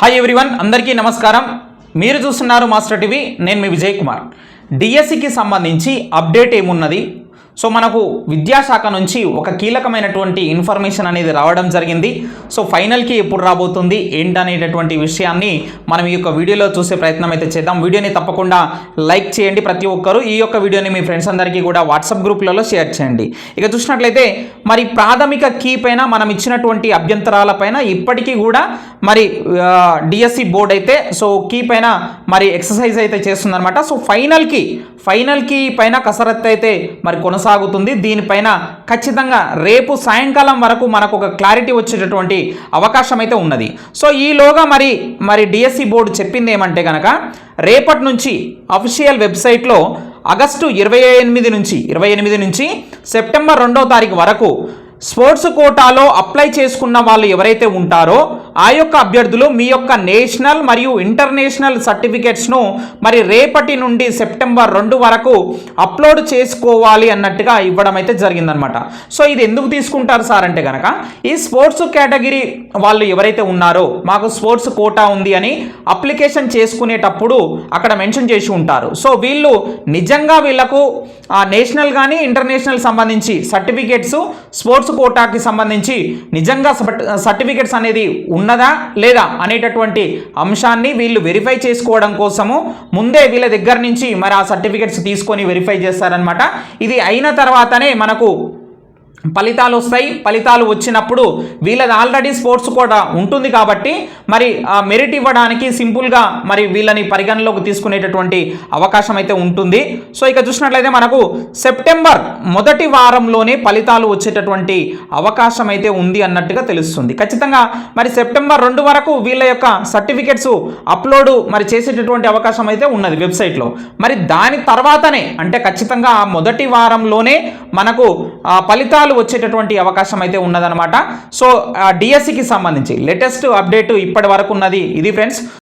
Hi everyone అందరికీ నమస్కారం. మీరు చూస్తున్నారు మాస్టర్ టీవీ నేను మీ విజయ్ కుమార్. డిఎస్సికి సంబంధించి అప్డేట్ ఏమున్నది? సో మనకు విద్యాశాఖ నుంచి ఒక కీలకమైనటువంటి ఇన్ఫర్మేషన్ అనేది రావడం జరిగింది. సో ఫైనల్కి ఎప్పుడు రాబోతుంది ఏంటనేటటువంటి విషయాన్ని మనం ఈ యొక్క వీడియోలో చూసే ప్రయత్నం అయితే చేద్దాం. వీడియోని తప్పకుండా లైక్ చేయండి ప్రతి ఒక్కరు. ఈ యొక్క వీడియోని మీ ఫ్రెండ్స్ అందరికీ కూడా వాట్సాప్ గ్రూప్లలో షేర్ చేయండి. ఇక చూసినట్లయితే మరి ప్రాథమిక కీ పైన మనం ఇచ్చినటువంటి అభ్యంతరాల పైన ఇప్పటికీ కూడా మరి డిఎస్సి బోర్డ్ అయితే సో కీ పైన మరి ఎక్సర్సైజ్ అయితే చేస్తుందనమాట సో ఫైనల్కి ఫైనల్కి పైన కసరత్తు అయితే మరి కొనసాగుతుంది. దీనిపైన ఖచ్చితంగా రేపు సాయంకాలం వరకు మనకు ఒక క్లారిటీ వచ్చేటటువంటి అవకాశం అయితే ఉన్నది. సో ఈలోగా మరి మరి డిఎస్సి బోర్డు చెప్పింది ఏమంటే కనుక రేపటి నుంచి అఫీషియల్ వెబ్సైట్లో ఆగస్టు ఇరవై ఎనిమిది నుంచి ఇరవై ఎనిమిది నుంచి సెప్టెంబర్ రెండో తారీఖు వరకు స్పోర్ట్స్ కోటాలో అప్లై చేసుకున్న వాళ్ళు ఎవరైతే ఉంటారో ఆ యొక్క అభ్యర్థులు మీ యొక్క నేషనల్ మరియు ఇంటర్నేషనల్ సర్టిఫికెట్స్ను మరి రేపటి నుండి సెప్టెంబర్ రెండు వరకు అప్లోడ్ చేసుకోవాలి అన్నట్టుగా ఇవ్వడం అయితే జరిగిందనమాట సో ఇది ఎందుకు తీసుకుంటారు సార్ అంటే కనుక ఈ స్పోర్ట్స్ కేటగిరీ వాళ్ళు ఎవరైతే ఉన్నారో మాకు స్పోర్ట్స్ కోటా ఉంది అని అప్లికేషన్ చేసుకునేటప్పుడు అక్కడ మెన్షన్ చేసి ఉంటారు. సో వీళ్ళు నిజంగా వీళ్ళకు ఆ నేషనల్ కానీ ఇంటర్నేషనల్ సంబంధించి సర్టిఫికేట్స్ స్పోర్ట్స్ కోటాకి సంబంధించి నిజంగా సర్టిఫికేట్స్ అనేది ఉన్నదా లేదా అనేటటువంటి అంశాన్ని వీళ్ళు వెరిఫై చేసుకోవడం కోసము ముందే వీళ్ళ దగ్గర నుంచి మరి ఆ సర్టిఫికేట్స్ తీసుకొని వెరిఫై చేస్తారనమాట ఇది అయిన తర్వాతనే మనకు ఫలితాలు వస్తాయి ఫలితాలు వచ్చినప్పుడు వీళ్ళది ఆల్రెడీ స్పోర్ట్స్ కూడా ఉంటుంది కాబట్టి మరి ఆ మెరిట్ ఇవ్వడానికి సింపుల్గా మరి వీళ్ళని పరిగణలోకి తీసుకునేటటువంటి అవకాశం అయితే ఉంటుంది. సో ఇక చూసినట్లయితే మనకు సెప్టెంబర్ మొదటి వారంలోనే ఫలితాలు వచ్చేటటువంటి అవకాశం అయితే ఉంది అన్నట్టుగా తెలుస్తుంది. ఖచ్చితంగా మరి సెప్టెంబర్ రెండు వరకు వీళ్ళ యొక్క సర్టిఫికెట్స్ అప్లోడ్ మరి చేసేటటువంటి అవకాశం అయితే ఉన్నది వెబ్సైట్లో మరి దాని తర్వాతనే అంటే ఖచ్చితంగా ఆ మొదటి వారంలోనే మనకు ఫలితాలు వచ్చేటటువంటి అవకాశం అయితే ఉన్నదనమాట సో డిఎస్సికి సంబంధించి లేటెస్ట్ అప్డేట్ ఇప్పటి వరకు ఉన్నది. ఇది ఫ్రెండ్స్